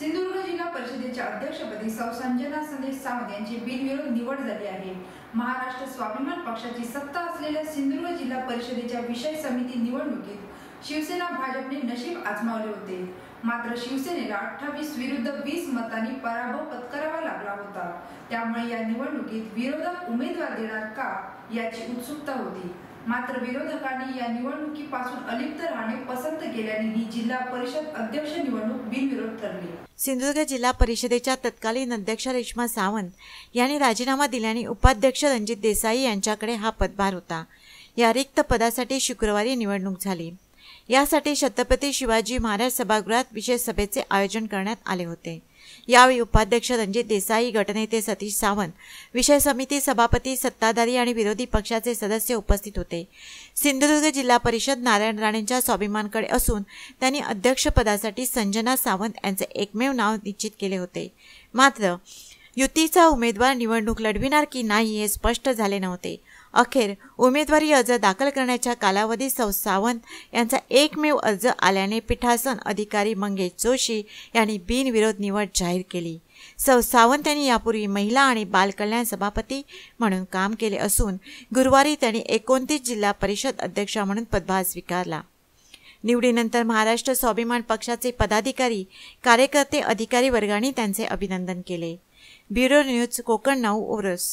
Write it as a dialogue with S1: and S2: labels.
S1: सिंधुदुर्ग जिल्हा परिषदेच्या अध्यक्षपदी सौ संजना संदेश सावंत यांची बिनविरोध निवड झाली आहे. महाराष्ट्र स्वाभिमान पक्षाची सत्ता असलेल्या सिंधुदुर्ग जिल्हा परिषदेच्या विषय समिती निवडणुकीत शिवसेना भाजपने नशीब आजमावले होते. मात्र शिवसेनेला अठ्ठावीस विरुद्ध वीस मतांनी पराभव पत्करावा लागला होता. त्यामुळे या निवडणुकीत विरोधक उमेदवार देणार का याची उत्सुकता होती. मात्र विरोधकांनी या निवडणुकीपासून अलिप्त राहणे पसंत केल्याने ही जिल्हा परिषद अध्यक्ष निवडणूक बिनविरोध ठरली.
S2: सिंधुदुर्ग जिल्हा परिषदेच्या तत्कालीन अध्यक्ष रेश्मा सावंत यांनी राजीनामा दिल्याने उपाध्यक्ष रणजित देसाई यांच्याकडे हा पदभार होता. या रिक्त पदासाठी शुक्रवारी निवडणूक झाली. यासाठी छत्रपती शिवाजी महाराज सभागृहात विशेष सभेचे आयोजन करण्यात आले होते. यावेळी उपाध्यक्ष रणजित देसाई गटनेते सतीश सावंत विषय समिती सभापती सत्ताधारी आणि विरोधी पक्षाचे सदस्य उपस्थित होते. सिंधुदुर्ग जिल्हा परिषद नारायण राणेंच्या स्वाभिमानकडे असून त्यांनी अध्यक्षपदासाठी संजना सावंत यांचे एकमेव नाव निश्चित केले होते. मात्र युतीचा उमेदवार निवडणूक लढविणार की नाही हे स्पष्ट झाले नव्हते. अखेर उमेदवारी अर्ज दाखल करण्याच्या कालावधीत सौ सावंत यांचा एकमेव अर्ज आल्याने पीठासन अधिकारी मंगेश जोशी यांनी बिनविरोध निवड जाहीर केली. सौ सावंत यांनी यापूर्वी महिला आणि बालकल्याण सभापती म्हणून काम केले असून गुरुवारी त्यांनी एकोणतीस जिल्हा परिषद अध्यक्ष म्हणून पदभार स्वीकारला. निवडीनंतर महाराष्ट्र स्वाभिमान पक्षाचे पदाधिकारी कार्यकर्ते अधिकारी वर्गाने त्यांचे अभिनंदन केले. Bureau news Konkan now ORS